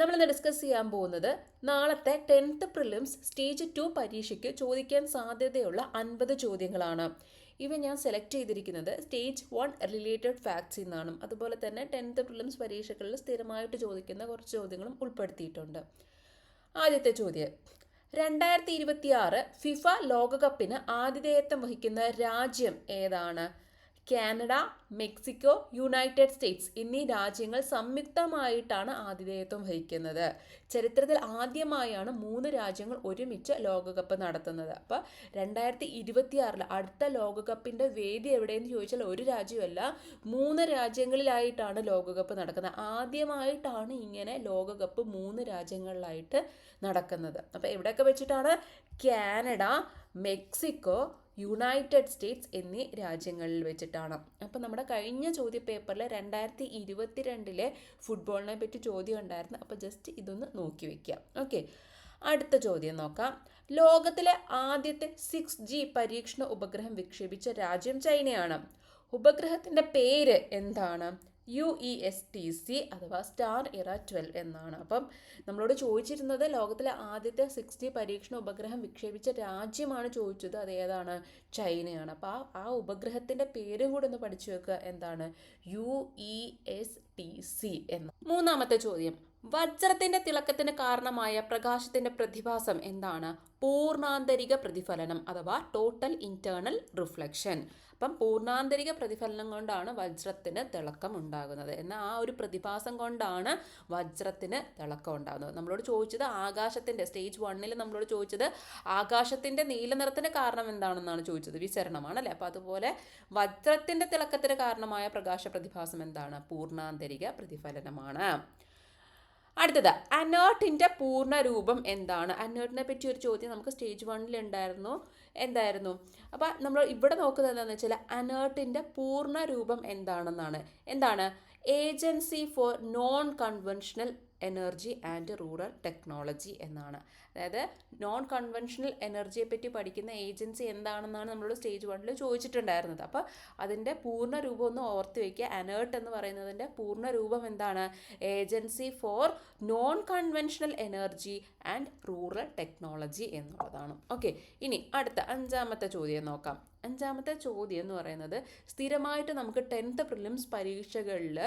നമ്മളിന്ന് ഡിസ്കസ് ചെയ്യാൻ പോകുന്നത് നാളത്തെ ടെൻത്ത് പ്രിലിംസ് സ്റ്റേജ് ടു പരീക്ഷയ്ക്ക് ചോദിക്കാൻ സാധ്യതയുള്ള അൻപത് ചോദ്യങ്ങളാണ്. ഇവ ഞാൻ സെലക്ട് ചെയ്തിരിക്കുന്നത് സ്റ്റേജ് വൺ റിലേറ്റഡ് ഫാക്ട്സിൽ നിന്നാണ് അതുപോലെ തന്നെ ടെൻത്ത് പ്രിലിംസ് പരീക്ഷകളിൽ സ്ഥിരമായിട്ട് ചോദിക്കുന്ന കുറച്ച് ചോദ്യങ്ങളും ഉൾപ്പെടുത്തിയിട്ടുണ്ട്. ആദ്യത്തെ ചോദ്യം. രണ്ടായിരത്തി ഇരുപത്തിയാറ് ഫിഫ ലോകകപ്പിന് ആതിഥേയത്വം വഹിക്കുന്ന രാജ്യം ഏതാണ്? കാനഡ മെക്സിക്കോ യുണൈറ്റഡ് സ്റ്റേറ്റ്സ് എന്നീ രാജ്യങ്ങൾ സംയുക്തമായിട്ടാണ് ആതിഥേയത്വം വഹിക്കുന്നത്. ചരിത്രത്തിൽ ആദ്യമായാണ് മൂന്ന് രാജ്യങ്ങൾ ഒരുമിച്ച് ലോകകപ്പ് നടത്തുന്നത്. അപ്പോൾ രണ്ടായിരത്തി ഇരുപത്തി ആറിൽ അടുത്ത ലോകകപ്പിന്റെ വേദി എവിടെയെന്ന് ചോദിച്ചാൽ ഒരു രാജ്യമല്ല മൂന്ന് രാജ്യങ്ങളിലായിട്ടാണ് ലോകകപ്പ് നടക്കുന്നത്. ആദ്യമായിട്ടാണ് ഇങ്ങനെ ലോകകപ്പ് മൂന്ന് രാജ്യങ്ങളിലായിട്ട് നടക്കുന്നത്. അപ്പോൾ എവിടെയൊക്കെ വെച്ചിട്ടാണ്? കാനഡ മെക്സിക്കോ യുണൈറ്റഡ് സ്റ്റേറ്റ്സ് എന്നീ രാജ്യങ്ങളിൽ വെച്ചിട്ടാണ്. അപ്പോൾ നമ്മുടെ കഴിഞ്ഞ ചോദ്യ പേപ്പറിൽ രണ്ടായിരത്തി ഇരുപത്തിരണ്ടിലെ ഫുട്ബോളിനെ പറ്റി ചോദ്യം ഉണ്ടായിരുന്നു. അപ്പോൾ ജസ്റ്റ് ഇതൊന്ന് നോക്കി വയ്ക്കുക ഓക്കെ. അടുത്ത ചോദ്യം നോക്കാം. ലോകത്തിലെ ആദ്യത്തെ സിക്സ് ജി പരീക്ഷണ ഉപഗ്രഹം വിക്ഷേപിച്ച രാജ്യം ചൈനയാണ്. ഉപഗ്രഹത്തിന്റെ പേര് എന്താണ്? U E S T C അഥവാ സ്റ്റാർ ഇറ ട്വൽവ് എന്നാണ്. അപ്പം നമ്മളോട് ചോദിച്ചിരുന്നത് ലോകത്തിലെ ആദ്യത്തെ സിക്സ് ജി പരീക്ഷണ ഉപഗ്രഹം വിക്ഷേപിച്ച രാജ്യമാണ് ചോദിച്ചത്. അത് ഏതാണ്? ചൈനയാണ്. അപ്പോൾ ആ ആ ഉപഗ്രഹത്തിന്റെ പേരും കൂടെ ഒന്ന് പഠിച്ചു വെക്കുക എന്താണ്? U E S T C എന്ന്. മൂന്നാമത്തെ ചോദ്യം. വജ്രത്തിന്റെ തിളക്കത്തിന് കാരണമായ പ്രകാശത്തിന്റെ പ്രതിഭാസം എന്താണ്? പൂർണാന്തരിക പ്രതിഫലനം അഥവാ ടോട്ടൽ ഇന്റേണൽ റിഫ്ലക്ഷൻ അപ്പം പൂർണാന്തരിക പ്രതിഫലനം കൊണ്ടാണ് വജ്രത്തിന് തിളക്കം ഉണ്ടാകുന്നത്. എന്നാൽ ആ ഒരു പ്രതിഭാസം കൊണ്ടാണ് വജ്രത്തിന് തിളക്കം ഉണ്ടാകുന്നത്. നമ്മളോട് ചോദിച്ചത് ആകാശത്തിന്റെ സ്റ്റേജ് വണ്ണിൽ നമ്മളോട് ചോദിച്ചത് ആകാശത്തിന്റെ നീല നിറത്തിന് കാരണം എന്താണെന്നാണ് ചോദിച്ചത്. വിസരണമാണ് അല്ലേ? അപ്പോൾ അതുപോലെ വജ്രത്തിന്റെ തിളക്കത്തിന് കാരണമായ പ്രകാശ പ്രതിഭാസം എന്താണ്? പൂർണാന്തരിക പ്രതിഫലനമാണ്. അടുത്തത് അനേർട്ടിന്റെ പൂർണ രൂപം എന്താണ്? അനേർട്ടിനെ പറ്റി ഒരു ചോദ്യം നമുക്ക് സ്റ്റേജ് വണ്ണിൽ ഉണ്ടായിരുന്നു. എന്തായിരുന്നു? അപ്പോൾ നമ്മൾ ഇവിടെ നോക്കുന്നത് എന്താണെന്ന് വെച്ചാൽ അനേർട്ടിന്റെ പൂർണ രൂപം എന്താണെന്നാണ്. എന്താണ്? Agency for non conventional energy and rural technology എന്നാണ്. അതായത് നോൺ കൺവെൻഷണൽ എനർജിയെ പറ്റി പഠിക്കുന്ന ഏജൻസി എന്താണെന്നാണ് നമ്മളോട് സ്റ്റേജ് വണ്ണിൽ ചോദിച്ചിട്ടുണ്ടായിരുന്നത്. അപ്പോൾ അതിന്റെ പൂർണ രൂപം ഒന്ന് ഓർത്ത് വയ്ക്കുക. അനേർട്ട് എന്ന് പറയുന്നതിന്റെ പൂർണ രൂപം എന്താണ്? Agency for non conventional energy and rural technology എന്നുള്ളതാണ്. ഓക്കെ ഇനി അടുത്ത അഞ്ചാമത്തെ ചോദ്യം നോക്കാം. അഞ്ചാമത്തെ ചോദ്യം എന്ന് പറയുന്നത് സ്ഥിരമായിട്ട് നമുക്ക് ടെൻത്ത് പ്രിലിംസ് പരീക്ഷകളിൽ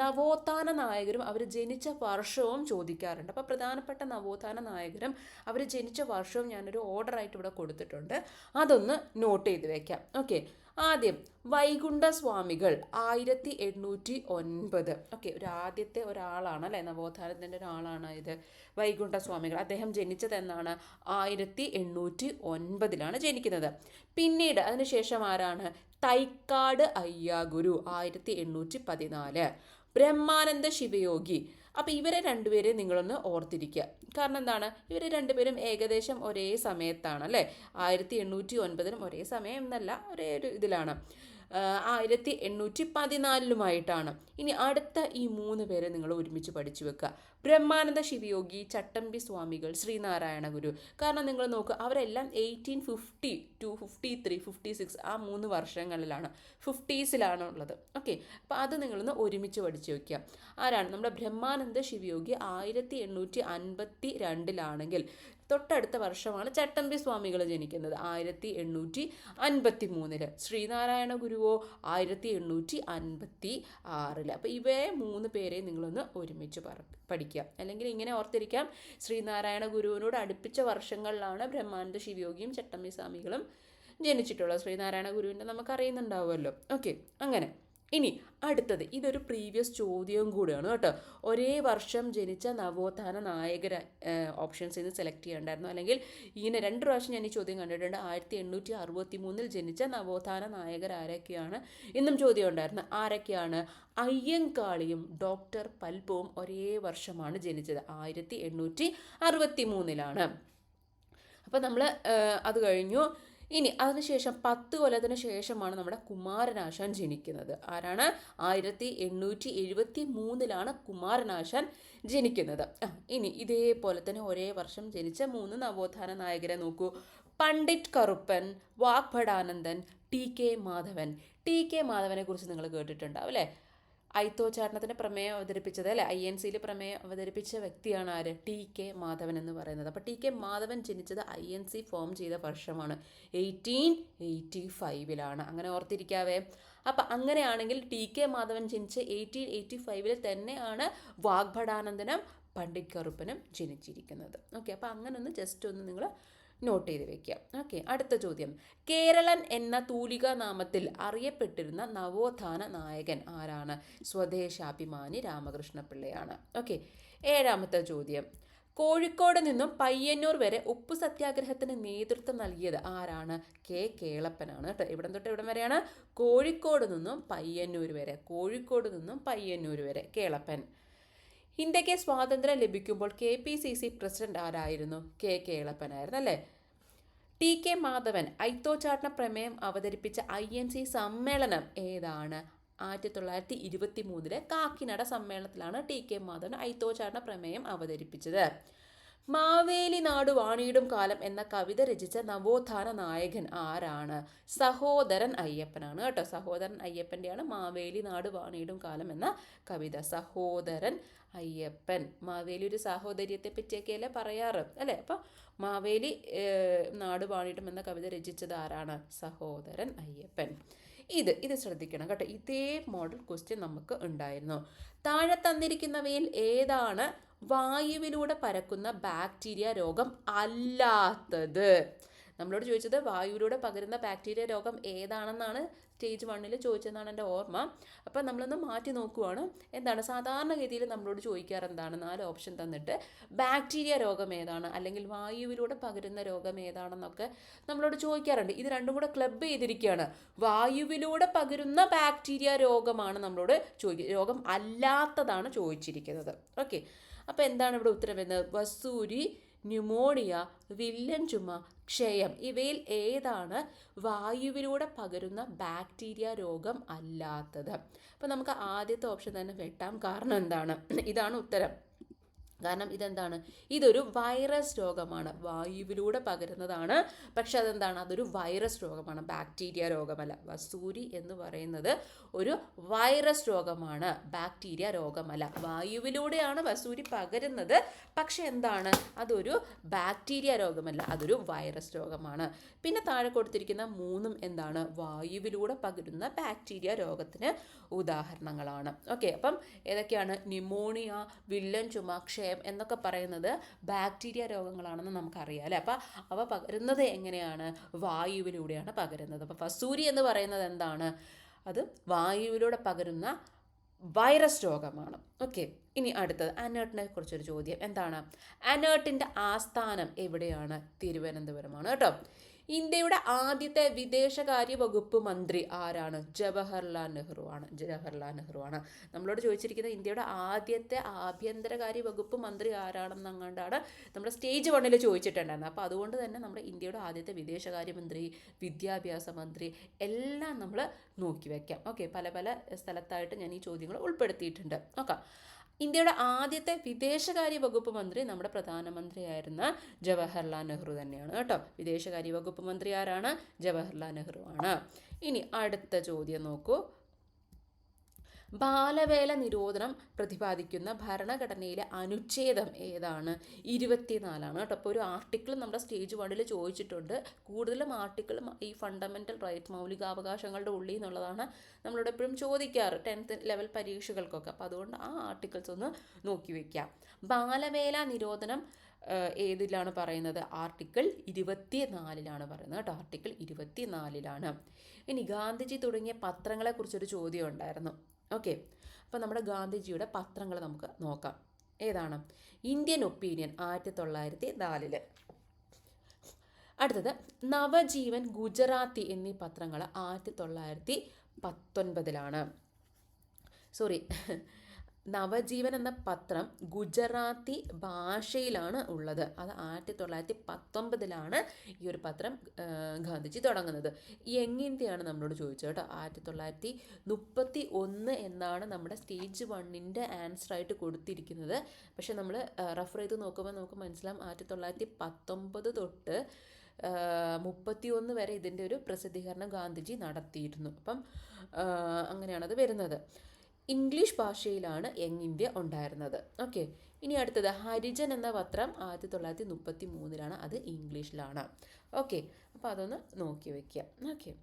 നവോത്ഥാന നായകരും അവർ ജനിച്ച വർഷവും ചോദിക്കാറുണ്ട്. അപ്പോൾ പ്രധാനപ്പെട്ട നവോത്ഥാന നായകരും അവർ ജനിച്ച വർഷവും ഞാനൊരു ഓർഡറായിട്ട് ഇവിടെ കൊടുത്തിട്ടുണ്ട്. അതൊന്ന് നോട്ട് ചെയ്ത് വയ്ക്കാം ഓക്കെ. ആദ്യം വൈകുണ്ഠ സ്വാമികൾ ആയിരത്തി എണ്ണൂറ്റി ഒൻപത് ഓക്കെ ഒരു ആദ്യത്തെ ഒരാളാണ് അല്ലേ? നവോത്ഥാനത്തിന്റെ ഒരാളാണ് ഇത് വൈകുണ്ഠ സ്വാമികൾ അദ്ദേഹം ജനിച്ചത് എന്നാണ് ആയിരത്തി എണ്ണൂറ്റി ഒൻപതിലാണ് ജനിക്കുന്നത്. പിന്നീട് അതിനുശേഷം ആരാണ്? തൈക്കാട് അയ്യാഗുരു ആയിരത്തി എണ്ണൂറ്റി പതിനാല് ബ്രഹ്മാനന്ദ ശിവയോഗി അപ്പോൾ ഇവരെ രണ്ടുപേരെ നിങ്ങളൊന്ന് ഓർത്തിരിക്കുക. കാരണം എന്താണ്? ഇവർ രണ്ടുപേരും ഏകദേശം ഒരേ സമയത്താണ് അല്ലേ? ആയിരത്തി എണ്ണൂറ്റി ഒൻപതിനും ഒരേ സമയം എന്നല്ല ഒരേ ഒരു ഇതിലാണ്. ആയിരത്തി എണ്ണൂറ്റി പതിനാലിലുമായിട്ടാണ്. ഇനി അടുത്ത ഈ മൂന്ന് പേരെ നിങ്ങൾ ഒരുമിച്ച് പഠിച്ചു വെക്കുക. ബ്രഹ്മാനന്ദ ശിവയോഗി ചട്ടമ്പി സ്വാമികൾ ശ്രീനാരായണ ഗുരു. കാരണം നിങ്ങൾ നോക്കുക അവരെല്ലാം eighteen fifty two fifty three fifty six ആ മൂന്ന് വർഷങ്ങളിലാണ്. ഫിഫ്റ്റീസിലാണ് ഉള്ളത്. ഓക്കെ അപ്പോൾ അത് നിങ്ങളൊന്ന് ഒരുമിച്ച് പഠിച്ചു വെക്കുക. ആരാണ്? നമ്മുടെ ബ്രഹ്മാനന്ദ ശിവയോഗി ആയിരത്തി എണ്ണൂറ്റി അൻപത്തി രണ്ടിലാണെങ്കിൽ തൊട്ടടുത്ത വർഷമാണ് ചട്ടമ്പി സ്വാമികൾ ജനിക്കുന്നത്. ആയിരത്തി എണ്ണൂറ്റി അൻപത്തി മൂന്നിൽ ശ്രീനാരായണ ഗുരുവോ ആയിരത്തി എണ്ണൂറ്റി അൻപത്തി ആറിൽ അപ്പോൾ ഇവയെ മൂന്ന് പേരെ നിങ്ങളൊന്ന് ഒരുമിച്ച് പഠിക്കുക. അല്ലെങ്കിൽ ഇങ്ങനെ ഓർത്തിരിക്കാം. ശ്രീനാരായണ ഗുരുവിനോട് അടുപ്പിച്ച വർഷങ്ങളിലാണ് ബ്രഹ്മാനന്ദ ശിവയോഗിയും ചട്ടമ്പി സ്വാമികളും ജനിച്ചിട്ടുള്ളത്. ശ്രീനാരായണ ഗുരുവിന്റെ നമുക്കറിയുന്നുണ്ടാവുമല്ലോ. ഓക്കെ അങ്ങനെ. ഇനി അടുത്തത് ഇതൊരു പ്രീവിയസ് ചോദ്യവും കൂടിയാണ് കേട്ടോ. ഒരേ വർഷം ജനിച്ച നവോത്ഥാന നായകര ഓപ്ഷൻസ് ഇന്ന് സെലക്ട് ചെയ്യണ്ടായിരുന്നു. അല്ലെങ്കിൽ ഇങ്ങനെ രണ്ട് പ്രാവശ്യം ഞാൻ ഈ ചോദ്യം കണ്ടിട്ടുണ്ട്. ആയിരത്തി എണ്ണൂറ്റി അറുപത്തി മൂന്നിൽ ജനിച്ച നവോത്ഥാന നായകർ ആരൊക്കെയാണ്? ഇന്നും ചോദ്യം ഉണ്ടായിരുന്നു. ആരൊക്കെയാണ്? അയ്യങ്കാളിയും ഡോക്ടർ പൽപ്പവും ഒരേ വർഷമാണ് ജനിച്ചത്. ആയിരത്തി എണ്ണൂറ്റി അറുപത്തി മൂന്നിലാണ് അപ്പം നമ്മൾ അത് കഴിഞ്ഞു. ഇനി അതിനുശേഷം പത്ത് കൊല്ലത്തിന് ശേഷമാണ് നമ്മുടെ കുമാരനാശാൻ ജനിക്കുന്നത്. ആരാണ്? ആയിരത്തി എണ്ണൂറ്റി എഴുപത്തി മൂന്നിലാണ് കുമാരനാശാൻ ജനിക്കുന്നത്. ഇനി ഇതേപോലെ തന്നെ ഒരേ വർഷം ജനിച്ച മൂന്ന് നവോത്ഥാന നായകരെ നോക്കൂ. Pandit Karuppan Vagbhatananda T K Madhavan. T K മാധവനെ കുറിച്ച് നിങ്ങൾ കേട്ടിട്ടുണ്ടാവും അല്ലേ? ഐത്തോച്ചാരണത്തിന്റെ പ്രമേയം അവതരിപ്പിച്ചത് അല്ലെ? ഐ എൻ സിയിൽ പ്രമേയം അവതരിപ്പിച്ച വ്യക്തിയാണ് ആര്? ടി കെ മാധവൻ എന്ന് പറയുന്നത്. അപ്പോൾ ടി കെ മാധവൻ ജനിച്ചത് ഐ എൻ സി ഫോം ചെയ്ത വർഷമാണ്. എയ്റ്റീൻ എയ്റ്റി ഫൈവിലാണ്. അങ്ങനെ ഓർത്തിരിക്കാവേ. അപ്പം അങ്ങനെയാണെങ്കിൽ ടി കെ മാധവൻ ജനിച്ച എയ്റ്റീൻ എയ്റ്റി ഫൈവിൽ തന്നെയാണ് വാഗ്ഭടാനന്ദനം പണ്ഡിറ്റ് കറുപ്പനും ജനിച്ചിരിക്കുന്നത്. ഓക്കെ അപ്പോൾ അങ്ങനെ ഒന്ന് ജസ്റ്റ് ഒന്ന് നിങ്ങൾ നോട്ട് ചെയ്ത് വെക്കുക ഓക്കെ അടുത്ത ചോദ്യം. കേരളൻ എന്ന തൂലിക നാമത്തിൽ അറിയപ്പെട്ടിരുന്ന നവോത്ഥാന നായകൻ ആരാണ്? സ്വദേശാഭിമാനി രാമകൃഷ്ണപിള്ളയാണ്. ഓക്കെ ഏഴാമത്തെ ചോദ്യം. കോഴിക്കോട് നിന്നും പയ്യന്നൂർ വരെ ഉപ്പു സത്യാഗ്രഹത്തിന് നേതൃത്വം നൽകിയത് ആരാണ്? കെ കേളപ്പനാണ് കേട്ടോ. ഇവിടം തൊട്ട് ഇവിടം വരെയാണ്. കോഴിക്കോട് നിന്നും പയ്യന്നൂർ വരെ. കോഴിക്കോട് നിന്നും പയ്യന്നൂർ വരെ. കേളപ്പൻ. ഇന്ത്യയ്ക്ക് സ്വാതന്ത്ര്യം ലഭിക്കുമ്പോൾ K P C C president ആരായിരുന്നു? കെ കേളപ്പനായിരുന്നു അല്ലേ? ടി കെ മാധവൻ ഐത്തോചാട്ടന പ്രമേയം അവതരിപ്പിച്ച ഐ എൻ സി സമ്മേളനം ഏതാണ്? ആയിരത്തി തൊള്ളായിരത്തി ഇരുപത്തി മൂന്നിലെ കാക്കിനട സമ്മേളനത്തിലാണ് ടി കെ മാധവൻ ഐത്തോച്ചാട്ടന പ്രമേയം അവതരിപ്പിച്ചത്. മാവേലി നാട് വാണിയിടും കാലം എന്ന കവിത രചിച്ച നവോത്ഥാന നായകൻ ആരാണ്? സഹോദരൻ അയ്യപ്പനാണ് കേട്ടോ. സഹോദരൻ അയ്യപ്പന്റെയാണ് മാവേലി നാട് വാണിയിടും കാലം എന്ന കവിത. സഹോദരൻ അയ്യപ്പൻ. മാവേലി ഒരു സാഹോദര്യത്തെ പറ്റിയൊക്കെയല്ലേ പറയാറ്? അല്ലേ? അപ്പോൾ മാവേലി നാട് പാടിയിട്ടും എന്ന കവിത രചിച്ചത് ആരാണ്? സഹോദരൻ അയ്യപ്പൻ. ഇത് ഇത് ശ്രദ്ധിക്കണം കേട്ടോ. ഇതേ മോഡൽ ക്വസ്റ്റ്യൻ നമുക്ക് ഉണ്ടായിരുന്നു. താഴെ തന്നിരിക്കുന്നവയിൽ ഏതാണ് വായുവിലൂടെ പരക്കുന്ന ബാക്ടീരിയ രോഗം അല്ലാത്തത്? നമ്മളോട് ചോദിച്ചത് വായുവിലൂടെ പകരുന്ന ബാക്ടീരിയ രോഗം ഏതാണെന്നാണ് സ്റ്റേജ് വണ്ണിൽ ചോദിച്ചതെന്നാണ് എന്റെ ഓർമ്മ. അപ്പം നമ്മളൊന്ന് മാറ്റി നോക്കുവാണ്. എന്താണ്? സാധാരണഗതിയിൽ നമ്മളോട് ചോദിക്കാറ് എന്താണ് നാല് ഓപ്ഷൻ തന്നിട്ട്. ബാക്ടീരിയ രോഗം ഏതാണ്? അല്ലെങ്കിൽ വായുവിലൂടെ പകരുന്ന രോഗം ഏതാണെന്നൊക്കെ നമ്മളോട് ചോദിക്കാറുണ്ട്. ഇത് രണ്ടും കൂടെ ക്ലബ് ചെയ്തിരിക്കുകയാണ്. വായുവിലൂടെ പകരുന്ന ബാക്ടീരിയ രോഗമാണ് നമ്മളോട് ചോദിക്കുക രോഗം അല്ലാത്തതാണ് ചോദിച്ചിരിക്കുന്നത്. ഓക്കെ അപ്പോൾ എന്താണ് ഇവിടെ ഉത്തരം വരുന്നത്? വസൂരി ന്യൂമോണിയ വില്ലൻ ചുമ ക്ഷയം ഇവയിൽ ഏതാണ് വായുവിലൂടെ പകരുന്ന ബാക്ടീരിയ രോഗം അല്ലാത്തത്? അപ്പോൾ നമുക്ക് ആദ്യത്തെ ഓപ്ഷൻ തന്നെ വെട്ടാം. കാരണം എന്താണ്? ഇതാണ് ഉത്തരം. കാരണം ഇതെന്താണ്? ഇതൊരു വൈറസ് രോഗമാണ്. വായുവിലൂടെ പകരുന്നതാണ്. പക്ഷെ അതെന്താണ്? അതൊരു വൈറസ് രോഗമാണ്. ബാക്ടീരിയ രോഗമല്ല. വസൂരി എന്ന് പറയുന്നത് ഒരു വൈറസ് രോഗമാണ്. ബാക്ടീരിയ രോഗമല്ല. വായുവിലൂടെയാണ് വസൂരി പകരുന്നത്. പക്ഷെ എന്താണ്? അതൊരു ബാക്ടീരിയ രോഗമല്ല. അതൊരു വൈറസ് രോഗമാണ്. പിന്നെ താഴെ കൊടുത്തിരിക്കുന്ന മൂന്നും എന്താണ്? വായുവിലൂടെ പകരുന്ന ബാക്ടീരിയ രോഗത്തിന് ഉദാഹരണങ്ങളാണ്. ഓക്കെ അപ്പം ഏതൊക്കെയാണ്? ന്യൂമോണിയ വില്ലൻ ചുമ ക്ഷയം എന്നൊക്കെ പറയുന്നത് ബാക്ടീരിയ രോഗങ്ങളാണെന്ന് നമുക്കറിയാം അല്ലേ? അപ്പം അവ പകരുന്നത് എങ്ങനെയാണ്? വായുവിലൂടെയാണ് പകരുന്നത്. അപ്പോൾ ഫസൂരി എന്ന് പറയുന്നത് എന്താണ്? അത് വായുവിലൂടെ പകരുന്ന വൈറസ് രോഗമാണ്. ഓക്കെ ഇനി അടുത്തത്. അനേർട്ടിനെ കുറിച്ചൊരു ചോദ്യം. എന്താണ്? അനേർട്ടിന്റെ ആസ്ഥാനം എവിടെയാണ്? തിരുവനന്തപുരമാണ് കേട്ടോ? ഇന്ത്യയുടെ ആദ്യത്തെ വിദേശകാര്യ വകുപ്പ് മന്ത്രി ആരാണ്? ജവഹർലാൽ നെഹ്റു ആണ്. ജവഹർലാൽ നെഹ്റു ആണ്. നമ്മളോട് ചോദിച്ചിരിക്കുന്നത് ഇന്ത്യയുടെ ആദ്യത്തെ ആഭ്യന്തരകാര്യ വകുപ്പ് മന്ത്രി ആരാണെന്നങ്ങാണ്ടാണ് നമ്മുടെ സ്റ്റേജ് വണ്ണിൽ ചോദിച്ചിട്ടുണ്ടായിരുന്നത്. അപ്പോൾ അതുകൊണ്ട് തന്നെ നമ്മുടെ ഇന്ത്യയുടെ ആദ്യത്തെ വിദേശകാര്യമന്ത്രി വിദ്യാഭ്യാസ മന്ത്രി എല്ലാം നമ്മൾ നോക്കി വയ്ക്കാം ഓക്കെ പല പല സ്ഥലത്തായിട്ട് ഞാൻ ഈ ചോദ്യങ്ങൾ ഉൾപ്പെടുത്തിയിട്ടുണ്ട്. നോക്കാം. ഇന്ത്യയുടെ ആദ്യത്തെ വിദേശകാര്യ വകുപ്പ് മന്ത്രി നമ്മുടെ പ്രധാനമന്ത്രിയായിരുന്ന ജവഹർലാൽ നെഹ്റു തന്നെയാണ് കേട്ടോ. വിദേശകാര്യ വകുപ്പ് മന്ത്രി ആരാണ്? ജവഹർലാൽ നെഹ്റു ആണ്. ഇനി അടുത്ത ചോദ്യം നോക്കൂ. ബാലവേല നിരോധനം പ്രതിപാദിക്കുന്ന ഭരണഘടനയിലെ അനുച്ഛേദം ഏതാണ്? ഇരുപത്തിനാലാണ് കേട്ടോ. അപ്പോൾ ഒരു ആർട്ടിക്കിൾ നമ്മുടെ സ്റ്റേജ് വണ്ണിൽ ചോദിച്ചിട്ടുണ്ട്. കൂടുതലും ആർട്ടിക്കിൾ ഈ ഫണ്ടമെന്റൽ റൈറ്റ് മൗലികാവകാശങ്ങളുടെ ഉള്ളിൽ നിന്നുള്ളതാണ് നമ്മളോട് എപ്പോഴും ചോദിക്കാറ് ടെൻത്ത് ലെവൽ പരീക്ഷകൾക്കൊക്കെ. അപ്പോൾ അതുകൊണ്ട് ആ ആർട്ടിക്കിൾസ് ഒന്ന് നോക്കി വയ്ക്കാം ബാലവേല നിരോധനം ഏതിലാണ് പറയുന്നത്? ആർട്ടിക്കിൾ ഇരുപത്തി നാലിലാണ് പറയുന്നത് കേട്ടോ. ആർട്ടിക്കിൾ ഇരുപത്തി നാലിലാണ് ഇനി ഗാന്ധിജി തുടങ്ങിയ പത്രങ്ങളെക്കുറിച്ചൊരു ചോദ്യം ഉണ്ടായിരുന്നു. ഓക്കെ അപ്പോൾ നമ്മുടെ ഗാന്ധിജിയുടെ പത്രങ്ങൾ നമുക്ക് നോക്കാം. ഏതാണ്? ഇന്ത്യൻ ഒപ്പീനിയൻ ആയിരത്തി തൊള്ളായിരത്തി നാലിൽ അടുത്തത് നവജീവൻ ഗുജറാത്തി എന്നീ പത്രങ്ങൾ ആയിരത്തി തൊള്ളായിരത്തി പത്തൊൻപതിലാണ് സോറി നവജീവൻ എന്ന പത്രം ഗുജറാത്തി ഭാഷയിലാണ് ഉള്ളത്. അത് ആയിരത്തി തൊള്ളായിരത്തി പത്തൊമ്പതിലാണ് ഈ ഒരു പത്രം ഗാന്ധിജി തുടങ്ങുന്നത്. എങ്ങനത്തെയാണ് നമ്മളോട് ചോദിച്ചത് കേട്ടോ? ആയിരത്തി തൊള്ളായിരത്തി മുപ്പത്തി ഒന്ന് എന്നാണ് നമ്മുടെ സ്റ്റേജ് വണ്ണിന്റെ ആൻസർ ആയിട്ട് കൊടുത്തിരിക്കുന്നത്. പക്ഷെ നമ്മൾ റെഫർ ചെയ്ത് നോക്കുമ്പോൾ നമുക്ക് മനസ്സിലാവും ആയിരത്തി തൊള്ളായിരത്തി പത്തൊമ്പത് തൊട്ട് മുപ്പത്തി ഒന്ന് വരെ ഇതിന്റെ ഒരു പ്രസിദ്ധീകരണം ഗാന്ധിജി നടത്തിയിരുന്നു. അപ്പം അങ്ങനെയാണത് വരുന്നത്. ഇംഗ്ലീഷ് ഭാഷയിലാണ് യങ് ഇന്ത്യ ഉണ്ടായിരുന്നത്. ഓക്കെ. ഇനി അടുത്തത്. ഹരിജൻ എന്ന പത്രം ആയിരത്തി തൊള്ളായിരത്തി മുപ്പത്തി മൂന്നിലാണ് അത് ഇംഗ്ലീഷിലാണ്. ഓക്കെ. അപ്പോൾ അതൊന്ന് നോക്കി വയ്ക്കുക ഓക്കെ.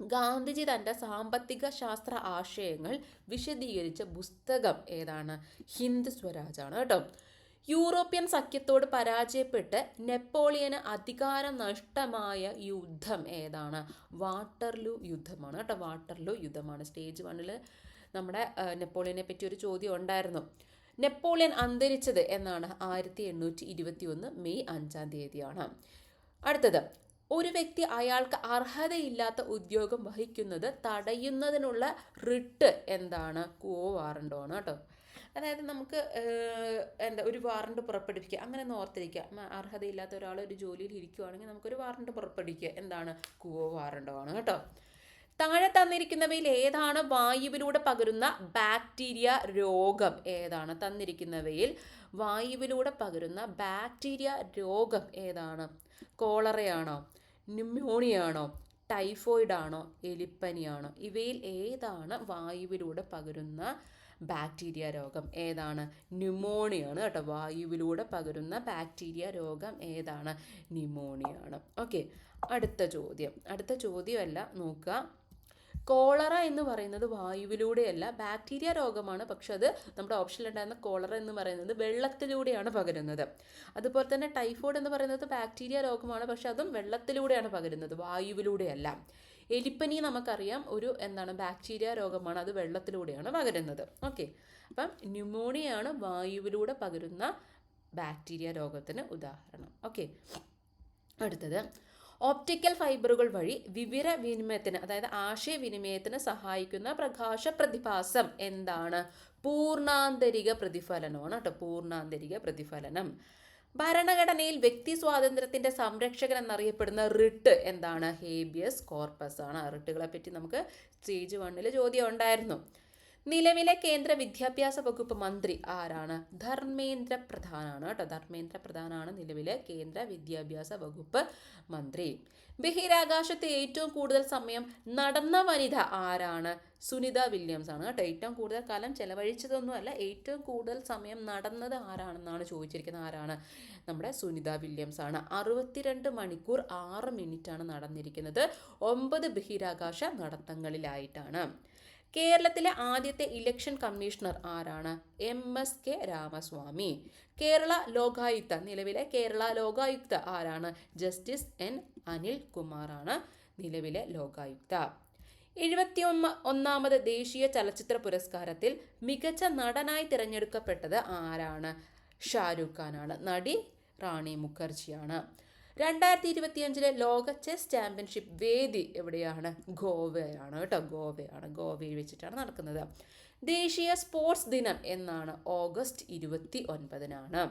ഗാന്ധിജി തന്റെ സാമ്പത്തിക ശാസ്ത്ര ആശയങ്ങൾ വിശദീകരിച്ച പുസ്തകം ഏതാണ്? ഹിന്ദ് ആണ് കേട്ടോ. യൂറോപ്യൻ സഖ്യത്തോട് പരാജയപ്പെട്ട് നെപ്പോളിയന് അധികാരം നഷ്ടമായ യുദ്ധം ഏതാണ്? വാട്ടർലൂ യുദ്ധമാണ് കേട്ടോ. വാട്ടർലൂ യുദ്ധമാണ്. സ്റ്റേജ് വണ്ണിൽ നമ്മുടെ നെപ്പോളിയനെ പറ്റി ഒരു ചോദ്യം ഉണ്ടായിരുന്നു. നെപ്പോളിയൻ അന്തരിച്ചത് എന്നാണ് ആയിരത്തി എണ്ണൂറ്റി ഇരുപത്തി ഒന്ന് മെയ് അഞ്ചാം തീയതിയാണ്. അടുത്തത് ഒരു വ്യക്തി അയാൾക്ക് അർഹതയില്ലാത്ത ഉദ്യോഗം വഹിക്കുന്നത് തടയുന്നതിനുള്ള റിട്ട് എന്താണ്? കോ വാറണ്ടോ ആണ് കേട്ടോ. അതായത് നമുക്ക് എന്താ ഒരു വാറണ്ട് പുറപ്പെടുവിക്കുക. അങ്ങനെ ഒന്ന് ഓർത്തിരിക്കുക. അർഹതയില്ലാത്ത ഒരാൾ ഒരു ജോലിയിൽ ഇരിക്കുവാണെങ്കിൽ നമുക്കൊരു വാറണ്ട് പുറപ്പെടുവിക്കുക. എന്താണ്? കുവോ വാറണ്ടോ ആണ് കേട്ടോ. താഴെ തന്നിരിക്കുന്നവയിൽ ഏതാണ് വായുവിലൂടെ പകരുന്ന ബാക്ടീരിയ രോഗം? ഏതാണ് തന്നിരിക്കുന്നവയിൽ വായുവിലൂടെ പകരുന്ന ബാക്ടീരിയ രോഗം ഏതാണ്? കോളറയാണോ? ന്യൂമോണിയാണോ? ടൈഫോയിഡ് ആണോ എലിപ്പനിയാണോ? ഇവയിൽ ഏതാണ് വായുവിലൂടെ പകരുന്ന ബാക്ടീരിയ രോഗം? ഏതാണ്? ന്യൂമോണിയാണ് കേട്ടോ. വായുവിലൂടെ പകരുന്ന ബാക്ടീരിയ രോഗം ഏതാണ്? ന്യൂമോണിയാണ്. ഓക്കെ. അടുത്ത ചോദ്യം. അടുത്ത ചോദ്യമല്ല. നോക്കുക. കോളറ എന്ന് പറയുന്നത് വായുവിലൂടെയല്ല ബാക്ടീരിയ രോഗമാണ്. പക്ഷെ അത് നമ്മുടെ ഓപ്ഷനിലുണ്ടായിരുന്ന കോളറ എന്ന് പറയുന്നത് വെള്ളത്തിലൂടെയാണ് പകരുന്നത്. അതുപോലെ തന്നെ ടൈഫോയിഡ് എന്ന് പറയുന്നത് ബാക്ടീരിയ രോഗമാണ്. പക്ഷെ അതും വെള്ളത്തിലൂടെയാണ് പകരുന്നത് വായുവിലൂടെയല്ല. എലിപ്പനി നമുക്കറിയാം ഒരു എന്താണ് ബാക്ടീരിയ രോഗമാണ് അത് വെള്ളത്തിലൂടെയാണ് പകരുന്നത്. ഓക്കെ. അപ്പം ന്യൂമോണിയാണ് വായുവിലൂടെ പകരുന്ന ബാക്ടീരിയ രോഗത്തിന് ഉദാഹരണം. ഓക്കെ. അടുത്തത്. ഓപ്റ്റിക്കൽ ഫൈബറുകൾ വഴി വിവര വിനിമയത്തിന് അതായത് ആശയവിനിമയത്തിന് സഹായിക്കുന്ന പ്രകാശ പ്രതിഭാസം എന്താണ്? പൂർണാന്തരിക പ്രതിഫലനമാണ് കേട്ടോ പൂർണാന്തരിക പ്രതിഫലനം. ഭരണഘടനയിൽ വ്യക്തി സ്വാതന്ത്ര്യത്തിന്റെ സംരക്ഷകൻ എന്നറിയപ്പെടുന്ന റിട്ട് എന്താണ്? ഹേബിയസ് കോർപ്പസ് ആണ്. റിട്ടുകളെ പറ്റി നമുക്ക് സ്റ്റേജ് വണ്ണിൽ ചോദ്യം ഉണ്ടായിരുന്നു. നിലവിലെ കേന്ദ്ര വിദ്യാഭ്യാസ വകുപ്പ് മന്ത്രി ആരാണ്? ധർമ്മേന്ദ്ര പ്രധാനാണ് കേട്ടോ. ധർമ്മേന്ദ്ര പ്രധാനാണ് നിലവിലെ കേന്ദ്ര വിദ്യാഭ്യാസ വകുപ്പ് മന്ത്രി. ബഹിരാകാശത്ത് ഏറ്റവും കൂടുതൽ സമയം നടന്ന വനിത ആരാണ്? സുനിത വില്യംസ് ആണ് കേട്ടോ. ഏറ്റവും കൂടുതൽ കാലം ചെലവഴിച്ചതൊന്നുമല്ല ഏറ്റവും കൂടുതൽ സമയം നടന്നത് ആരാണെന്നാണ് ചോദിച്ചിരിക്കുന്നത്. ആരാണ്? നമ്മുടെ സുനിത വില്യംസ് ആണ്. അറുപത്തിരണ്ട് മണിക്കൂർ ആറ് മിനിറ്റാണ് നടന്നിരിക്കുന്നത്. ഒമ്പത് ബഹിരാകാശ നടത്തങ്ങളിലായിട്ടാണ്. കേരളത്തിലെ ആദ്യത്തെ ഇലക്ഷൻ കമ്മീഷണർ ആരാണ്? M S K Ramaswamy. Kerala Lokayukta നിലവിലെ കേരള ലോകായുക്ത ആരാണ്? ജസ്റ്റിസ് എൻ അനിൽ കുമാറാണ് നിലവിലെ ലോകായുക്ത. എഴുപത്തി ഒന്ന് ഒന്നാമത് ദേശീയ ചലച്ചിത്ര പുരസ്കാരത്തിൽ മികച്ച നടനായി തിരഞ്ഞെടുക്കപ്പെട്ടത് ആരാണ്? ഷാരൂഖ് ഖാനാണ്. നടി റാണി മുഖർജിയാണ്. രണ്ടായിരത്തി ഇരുപത്തിയഞ്ചിലെ ലോക ചെസ് ചാമ്പ്യൻഷിപ്പ് വേദി എവിടെയാണ്? ഗോവയാണ് കേട്ടോ ഗോവയാണ്. ഗോവയിൽ വെച്ചിട്ടാണ് നടക്കുന്നത്. ദേശീയ സ്പോർട്സ് ദിനം എന്നാണ് ഓഗസ്റ്റ് ഇരുപത്തി ഒൻപതിനാണ്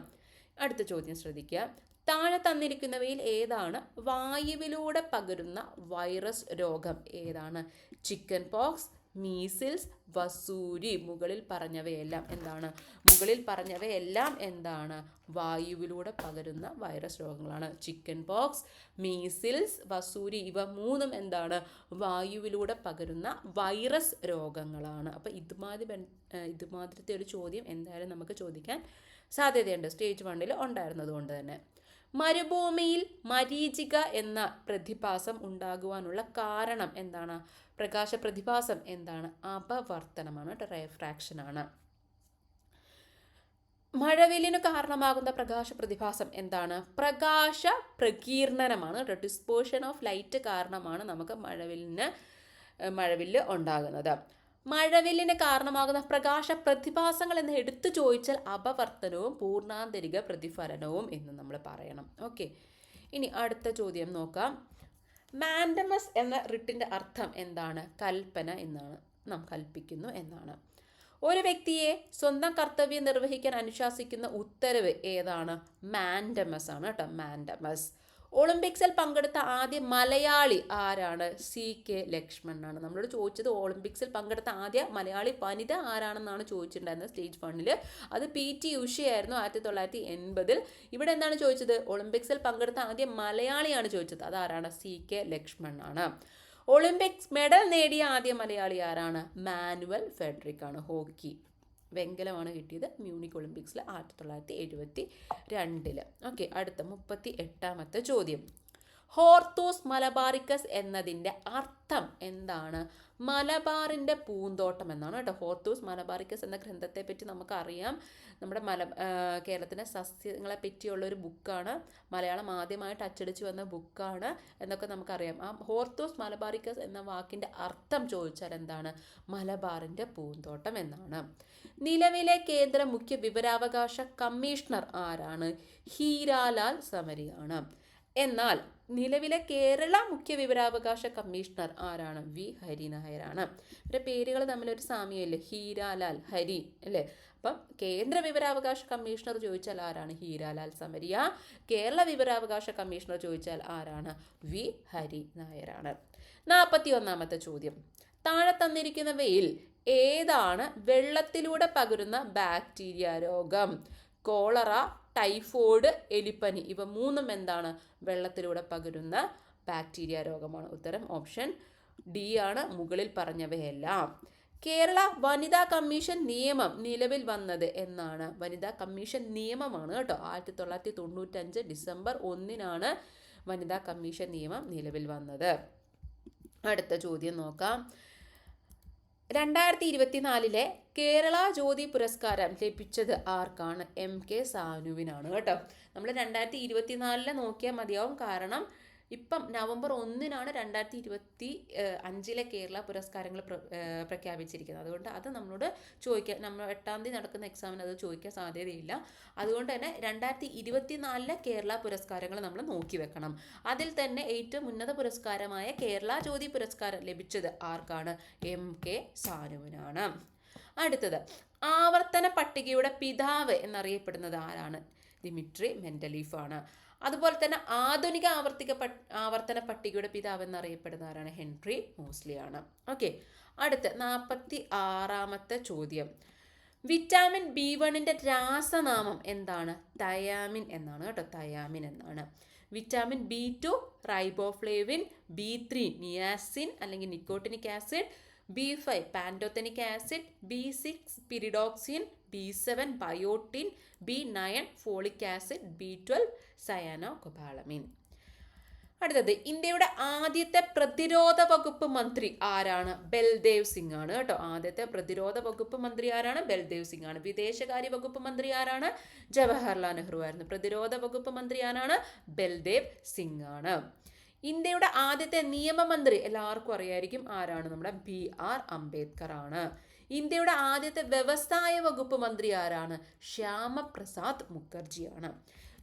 അടുത്ത ചോദ്യം ശ്രദ്ധിക്കുക. താഴെ തന്നിരിക്കുന്നവയിൽ ഏതാണ്? വായുവിലൂടെ പകരുന്ന വൈറസ് രോഗം ഏതാണ്? ചിക്കൻ പോക്സ് മീസിൽസ് വസൂരി മുകളിൽ പറഞ്ഞവയെല്ലാം എന്താണ്? മുകളിൽ പറഞ്ഞവയെല്ലാം എന്താണ്? വായുവിലൂടെ പകരുന്ന വൈറസ് രോഗങ്ങളാണ്. ചിക്കൻ പോക്സ് മീസിൽസ് വസൂരി ഇവ മൂന്നും എന്താണ്? വായുവിലൂടെ പകരുന്ന വൈറസ് രോഗങ്ങളാണ്. അപ്പോൾ ഇതുമാതിരി ഇതുമാതിരത്തെ ഒരു ചോദ്യം എന്തായാലും നമുക്ക് ചോദിക്കാൻ സാധ്യതയുണ്ട്. സ്റ്റേജ് വണ്ണിൽ ഉണ്ടായിരുന്നത് കൊണ്ട് തന്നെ. മരുഭൂമിയിൽ മരീചിക എന്ന പ്രതിഭാസം ഉണ്ടാകുവാനുള്ള കാരണം എന്താണ്? പ്രകാശ പ്രതിഭാസം എന്താണ്? അപവർത്തനമാണ് കേട്ടോ ആണ് മഴവില്ലിന് കാരണമാകുന്ന പ്രകാശ പ്രതിഭാസം എന്താണ്? പ്രകാശ പ്രകീർണനമാണ് ഡിസ്പോഷൻ ഓഫ് ലൈറ്റ് കാരണമാണ് നമുക്ക് മഴവില്ലിന് മഴവില്ല് ഉണ്ടാകുന്നത്. മഴവില്ലിന് കാരണമാകുന്ന പ്രകാശ പ്രതിഭാസങ്ങൾ എന്ന് എടുത്തു ചോദിച്ചാൽ അപവർത്തനവും പൂർണാന്തരിക പ്രതിഫലനവും എന്ന് നമ്മൾ പറയണം. ഓക്കെ ഇനി അടുത്ത ചോദ്യം നോക്കാം. മാൻഡമസ് എന്ന റിട്ടിന്റെ അർത്ഥം എന്താണ്? കൽപ്പന എന്നാണ്. നാം കൽപ്പിക്കുന്നു എന്നാണ്. ഒരു വ്യക്തിയെ സ്വന്തം കർത്തവ്യം നിർവഹിക്കാൻ അനുശാസിക്കുന്ന ഉത്തരവ് ഏതാണ്? മാൻഡമസ് ആണ് കേട്ടോ. മാൻഡമസ്. ഒളിമ്പിക്സിൽ പങ്കെടുത്ത ആദ്യ മലയാളി ആരാണ്? സി കെ ലക്ഷ്മണനാണ് നമ്മളോട് ചോദിച്ചത് ഒളിമ്പിക്സിൽ പങ്കെടുത്ത ആദ്യ മലയാളി വനിത ആരാണെന്നാണ് ചോദിച്ചിട്ടുണ്ടായിരുന്നത് സ്റ്റേജ് വണ്ണിൽ അത് പി ടി ഉഷയായിരുന്നു ആയിരത്തി തൊള്ളായിരത്തി എൺപതിൽ ഇവിടെ എന്താണ് ചോദിച്ചത്? ഒളിമ്പിക്സിൽ പങ്കെടുത്ത ആദ്യ മലയാളിയാണ് ചോദിച്ചത്. അതാരാണ്? സി കെ ലക്ഷ്മണനാണ് ഒളിമ്പിക്സ് മെഡൽ നേടിയ ആദ്യ മലയാളി ആരാണ്? മാനുവൽ ഫെഡറിക് ആണ്. ഹോക്കി. വെങ്കലമാണ് കിട്ടിയത് മ്യൂണിക് ഒളിമ്പിക്സിൽ ആയിരത്തി തൊള്ളായിരത്തി എഴുപത്തി രണ്ടിൽ. ഓക്കെ അടുത്ത മുപ്പത്തി എട്ടാമത്തെ ചോദ്യം. ഹോർത്തൂസ് മലബാറിക്കസ് എന്നതിന്റെ അർത്ഥം എന്താണ്? മലബാറിന്റെ പൂന്തോട്ടം എന്നാണ് കേട്ടോ. ഹോർത്തൂസ് മലബാറിക്കസ് എന്ന ഗ്രന്ഥത്തെ പറ്റി നമുക്കറിയാം. നമ്മുടെ മല കേരളത്തിന്റെ സസ്യങ്ങളെ പറ്റിയുള്ള ഒരു ബുക്കാണ്. മലയാളം ആദ്യമായിട്ട് അച്ചടിച്ചു വന്ന ബുക്കാണ് എന്നൊക്കെ നമുക്കറിയാം. ആ ഹോർത്തൂസ് മലബാറിക്കസ് എന്ന വാക്കിന്റെ അർത്ഥം ചോദിച്ചാൽ എന്താണ്? മലബാറിന്റെ പൂന്തോട്ടം എന്നാണ്. നിലവിലെ കേന്ദ്ര മുഖ്യ വിവരാവകാശ കമ്മീഷണർ ആരാണ്? ഹീരാലാൽ സമരിയാണ്. എന്നാൽ നിലവിലെ കേരള മുഖ്യ വിവരാവകാശ കമ്മീഷണർ ആരാണ്? വി. ഹരിനായരാണ് ഇവരുടെ പേരുകൾ തമ്മിലൊരു സാമ്യമില്ലേ? ഹീരാലാൽ ഹരി അല്ലേ? അപ്പം കേന്ദ്ര വിവരാവകാശ കമ്മീഷണർ ചോദിച്ചാൽ ആരാണ്? ഹീരാലാൽ സമരിയ. കേരള വിവരാവകാശ കമ്മീഷണർ ചോദിച്ചാൽ ആരാണ്? വി. ഹരി നായരാണ്. നാൽപ്പത്തി ഒന്നാമത്തെ ചോദ്യം. താഴെ തന്നിരിക്കുന്നവയിൽ ഏതാണ് വെള്ളത്തിലൂടെ പകരുന്ന ബാക്ടീരിയ രോഗം? കോളറ ടൈഫോയിഡ് എലിപ്പനി ഇവ മൂന്നും എന്താണ്? വെള്ളത്തിലൂടെ പകരുന്ന ബാക്ടീരിയ രോഗമാണ്. ഉത്തരം ഓപ്ഷൻ ഡി ആണ്. മുകളിൽ പറഞ്ഞവയെല്ലാം. കേരള വനിതാ കമ്മീഷൻ നിയമം നിലവിൽ വന്നത് എന്നാണ്. വനിതാ കമ്മീഷൻ നിയമമാണ് കേട്ടോ. ആയിരത്തി തൊള്ളായിരത്തി തൊണ്ണൂറ്റഞ്ച് ഡിസംബർ ഒന്നിനാണ് വനിതാ കമ്മീഷൻ നിയമം നിലവിൽ വന്നത്. അടുത്ത ചോദ്യം നോക്കാം. രണ്ടായിരത്തി ഇരുപത്തിനാലിലെ കേരള ജ്യോതി പുരസ്കാരം ലഭിച്ചത് ആർക്കാണ്? എം കെ സാനുവിനാണ് കേട്ടോ. നമ്മൾ രണ്ടായിരത്തി ഇരുപത്തിനാലിലെ നോക്കിയാൽ മതിയാവും. കാരണം ഇപ്പം നവംബർ ഒന്നിനാണ് രണ്ടായിരത്തി ഇരുപത്തി അഞ്ചിലെ കേരള പുരസ്കാരങ്ങൾ പ്ര പ്രഖ്യാപിച്ചിരിക്കുന്നത്. അതുകൊണ്ട് അത് നമ്മളോട് ചോദിക്കാൻ നമ്മൾ എട്ടാം തീയതി നടക്കുന്ന എക്സാമിന് അത് ചോദിക്കാൻ സാധ്യതയില്ല. അതുകൊണ്ട് തന്നെ രണ്ടായിരത്തി ഇരുപത്തിനാലിലെ കേരള പുരസ്കാരങ്ങൾ നമ്മൾ നോക്കി വെക്കണം. അതിൽ തന്നെ ഏറ്റവും ഉന്നത പുരസ്കാരമായ കേരള ജ്യോതി പുരസ്കാരം ലഭിച്ചത് ആർക്കാണ്? എം കെ സാനുവിനാണ്. അടുത്തത് ആവർത്തന പട്ടികയുടെ പിതാവ് എന്നറിയപ്പെടുന്നത് ആരാണ്? ദിമിട്രി ആണ് അതുപോലെ തന്നെ ആധുനിക ആവർത്തിക ആവർത്തന പട്ടികയുടെ പിതാവ് എന്നറിയപ്പെടുന്ന ആരാണ് ഹെൻറി മോസ്ലി ആണ് ഓക്കെ അടുത്ത നാൽപ്പത്തി ആറാമത്തെ ചോദ്യം. വിറ്റാമിൻ ബി വണ്ണിന്റെ രാസനാമം എന്താണ്? തയാമിൻ എന്നാണ് കേട്ടോ തയാമിൻ എന്നാണ്. Vitamin B two riboflavin B three niacin അല്ലെങ്കിൽ nicotinic acid B five pantothenic acid B six pyridoxine B seven biotin B nine folic acid B twelve cyanocobalamin അടുത്തത് ഇന്ത്യയുടെ ആദ്യത്തെ പ്രതിരോധ വകുപ്പ് മന്ത്രി ആരാണ്? ബൽദേവ് സിംഗ് ആണ് കേട്ടോ. ആദ്യത്തെ പ്രതിരോധ വകുപ്പ് മന്ത്രി ആരാണ്? ബൽദേവ് സിംഗ് ആണ് വിദേശകാര്യ വകുപ്പ് മന്ത്രി ആരാണ്? ജവഹർലാൽ നെഹ്റു ആയിരുന്നു. പ്രതിരോധ വകുപ്പ് മന്ത്രി ആരാണ്? ബൽദേവ് സിംഗ് ആണ് ഇന്ത്യയുടെ ആദ്യത്തെ നിയമമന്ത്രി എല്ലാവർക്കും അറിയായിരിക്കും ആരാണ്? നമ്മുടെ ബി ആർ അംബേദ്കർ ആണ്. ഇന്ത്യയുടെ ആദ്യത്തെ വ്യവസായ വകുപ്പ് മന്ത്രി ആരാണ്? ശ്യാമപ്രസാദ് മുഖർജിയാണ്.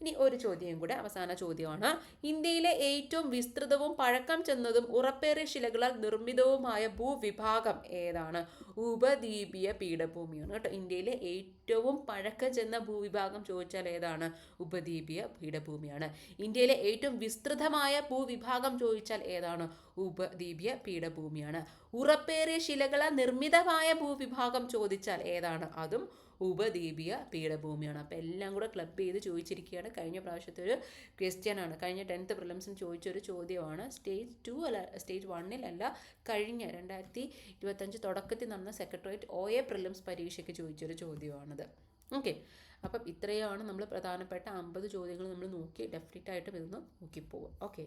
ഇനി ഒരു ചോദ്യം കൂടെ അവസാന ചോദ്യമാണ്. ഇന്ത്യയിലെ ഏറ്റവും വിസ്തൃതവും പഴക്കം ചെന്നതും ഉറപ്പേറിയ ശിലകളാൽ നിർമ്മിതവുമായ ഭൂവിഭാഗം ഏതാണ്? ഉപദ്വീപീയ പീഠഭൂമിയാണ് കേട്ടോ. ഇന്ത്യയിലെ ഏറ്റവും പഴക്കം ചെന്ന ഭൂവിഭാഗം ചോദിച്ചാൽ ഏതാണ്? ഉപദ്വീപീയ പീഠഭൂമിയാണ്. ഇന്ത്യയിലെ ഏറ്റവും വിസ്തൃതമായ ഭൂവിഭാഗം ചോദിച്ചാൽ ഏതാണ്? ഉപദ്വീപീയ പീഠഭൂമിയാണ്. ഉറപ്പേറിയ ശിലകളാൽ നിർമ്മിതമായ ഭൂവിഭാഗം ചോദിച്ചാൽ ഏതാണ്? അതും ഉപദ്വീപീയ പീഠഭൂമിയാണ്. അപ്പോൾ എല്ലാം കൂടെ ക്ലബ് ചെയ്ത് ചോദിച്ചിരിക്കുകയാണ്. കഴിഞ്ഞ പ്രാവശ്യത്തെ ഒരു ക്വസ്റ്റ്യൻ ആണ്. കഴിഞ്ഞ ടെൻത്ത് പ്രിലിംസിന് ചോദിച്ചൊരു ചോദ്യമാണ്. സ്റ്റേജ് ടു അല്ല സ്റ്റേജ് വണ്ണിലല്ല കഴിഞ്ഞ രണ്ടായിരത്തി ഇരുപത്തഞ്ച് തുടക്കത്തിൽ നടന്ന സെക്രട്ടേറിയറ്റ് ഒ എ പ്രിലിംസ് പരീക്ഷയ്ക്ക് ചോദിച്ചൊരു ചോദ്യമാണിത്. ഓക്കെ അപ്പം ഇത്രയാണ് നമ്മൾ പ്രധാനപ്പെട്ട അമ്പത് ചോദ്യങ്ങൾ നമ്മൾ നോക്കി ഡെഫിനറ്റ് ആയിട്ടും ഇതൊന്ന് നോക്കിപ്പോവുക ഓക്കെ